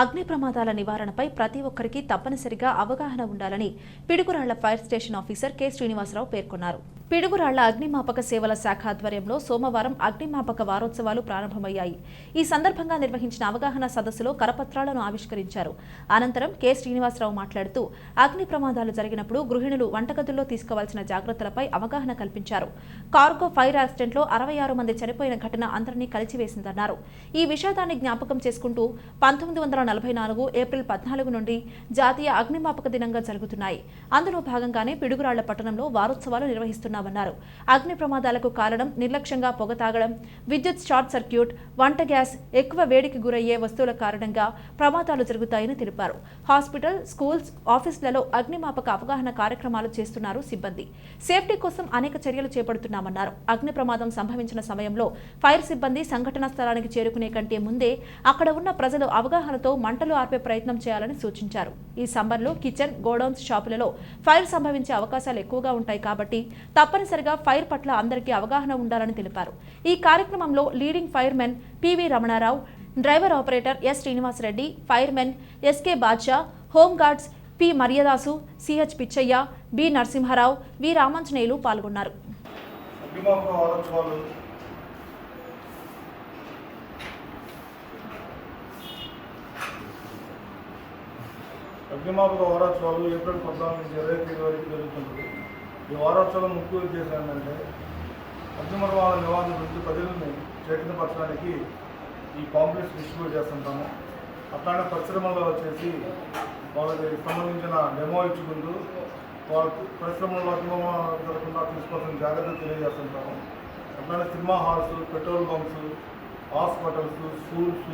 అగ్ని ప్రమాదాల నివారణపై ప్రతి ఒక్కరికి తప్పనిసరిగా అవగాహన ఉండాలని Piduguralla fire station officer K. Srinivasarao పేర్కొన్నారు. పిడుగురాళ్ళ అగ్నిమాపక సేవల శాఖ ఆధ్వర్యంలో సోమవారం అగ్నిమాపక వారోత్సవాలు ప్రారంభమయ్యాయి. ఈ సందర్భంగా నిర్వహించిన అవగాహన సదస్సులో కరపత్రాలను ఆవిష్కరించారు. అనంతరం కె. శ్రీనివాసరావు మాట్లాడుతూ అగ్ని ప్రమాదాలు జరిగినప్పుడు గృహిణులు వంటగదుల్లో తీసుకోవాల్సిన జాగ్రత్తలపై అవగాహన కల్పించారు. కార్గో ఫైర్ యాక్సిడెంట్లో అరవై ఆరు మంది చనిపోయిన ఘటన అందరినీ కలిచివేసిందన్నారు ఈ విషాదాన్ని జ్ఞాపకం చేసుకుంటూ పంతొమ్మిది వందల నలభై నాలుగు ఏప్రిల్ పద్నాలుగు నుండి జాతీయ అగ్నిమాపక దినంగా జరుగుతున్నాయి. అందులో భాగంగానే పిడుగురాళ్ళ పట్టణంలో వారోత్సవాలు నిర్వహిస్తున్నారు. చేస్తున్నామన్నారు. అగ్ని ప్రమాదాలకు కారణం నిర్లక్ష్యంగా పొగ తాగడం విద్యుత్ షార్ట్ సర్క్యూట్ వంట గ్యాస్ ఎక్కువ వేడికి గురయ్యే వస్తువుల కారణంగా ప్రమాదాలు జరుగుతాయని తెలిపారు. హాస్పిటల్ స్కూల్స్ ఆఫీసులలో అగ్నిమాపక అవగాహన కార్యక్రమాలు చేస్తున్నారు సిబ్బంది. సేఫ్టీ కోసం అనేక చర్యలు చేపడుతున్నామన్నారు. అగ్ని ప్రమాదం సంభవించిన సమయంలో ఫైర్ సిబ్బంది సంఘటనా స్థలానికి చేరుకునే కంటే ముందే అక్కడ ఉన్న ప్రజలు అవగాహనతో మంటలు ఆర్పే ప్రయత్నం చేయాలని సూచించారు. ఈ సమ్మర్లో కిచెన్ గోడౌన్స్ షాపులలో ఫైర్ సంభవించే అవకాశాలు ఎక్కువగా ఉంటాయి కాబట్టి తప్పనిసరిగా ఫైర్ పట్ల అందరికీ అవగాహన ఉండాలని తెలిపారు. ఈ కార్యక్రమంలో leading firemen PV Ramanarao driver operator S Srinivasareddy firemen SK Badsha home guards P Maryadasu CH Pichaiah B Narasimharao V Ramanjaneyulu పాల్గొన్నారు. అగ్నిమాపక వారోత్సవాలు ఏప్రిల్ పద్నాలుగు నుంచి ఇరవై తేదీ వరకు జరుగుతుంది ఈ వారోత్సవం ముఖ్య ఉద్దేశం ఏంటంటే అగ్నిమర్మాల నివారణ గురించి ప్రజలను చైతన్యపరచడానికి ఈ కాంప్లెక్స్ డిస్ట్రిబ్యూట్ చేస్తుంటాము. అట్లానే పరిశ్రమల్లో వచ్చేసి వాళ్ళకి సంబంధించిన డెమో ఇచ్చుకుంటూ వాళ్ళకు పరిశ్రమల్లో అగ్నిమర్మ జరగకుండా తీసుకోవాల్సిన జాగ్రత్తలు తెలియజేస్తుంటాము. అట్లానే cinema halls petrol bunks hospitals schools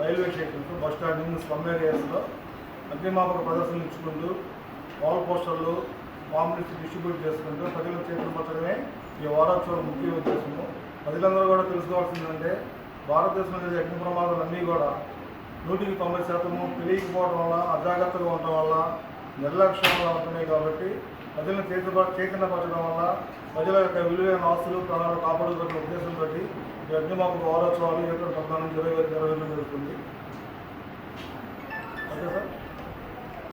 railway stations bus standing slum ఏరియాస్లో అగ్నిమాపక ప్రదర్శనలు ఇచ్చుకుంటూ వాల్ పోస్టర్లు పాంప్లెట్స్ డిస్ట్రిబ్యూట్ చేసుకుంటూ చేతులు పట్టడమే ఈ వారోత్సవం ముఖ్య ఉద్దేశము ప్రజలందరూ కూడా తెలుసుకోవాల్సిందంటే భారతదేశంలో జరిగే అగ్ని ప్రమాదాలు అన్నీ కూడా నూటికి తొంభై శాతము తెలియకపోవడం వల్ల అజాగ్రత్తగా ఉండటం వల్ల నిర్లక్ష్యం ఉంటున్నాయి కాబట్టి ప్రజలను చైతన్య చైతన్యపరచడం వల్ల ప్రజల యొక్క విలువైన ఆస్తులు ప్రాణాలు కాపాడుకునే ఉద్దేశంతో ఈ అగ్నిమాపక వారోత్సవాలు ఏప్రిల్ పద్నాలుగు ఇరవై ఇరవై జరుగుతుంది. Okay sir?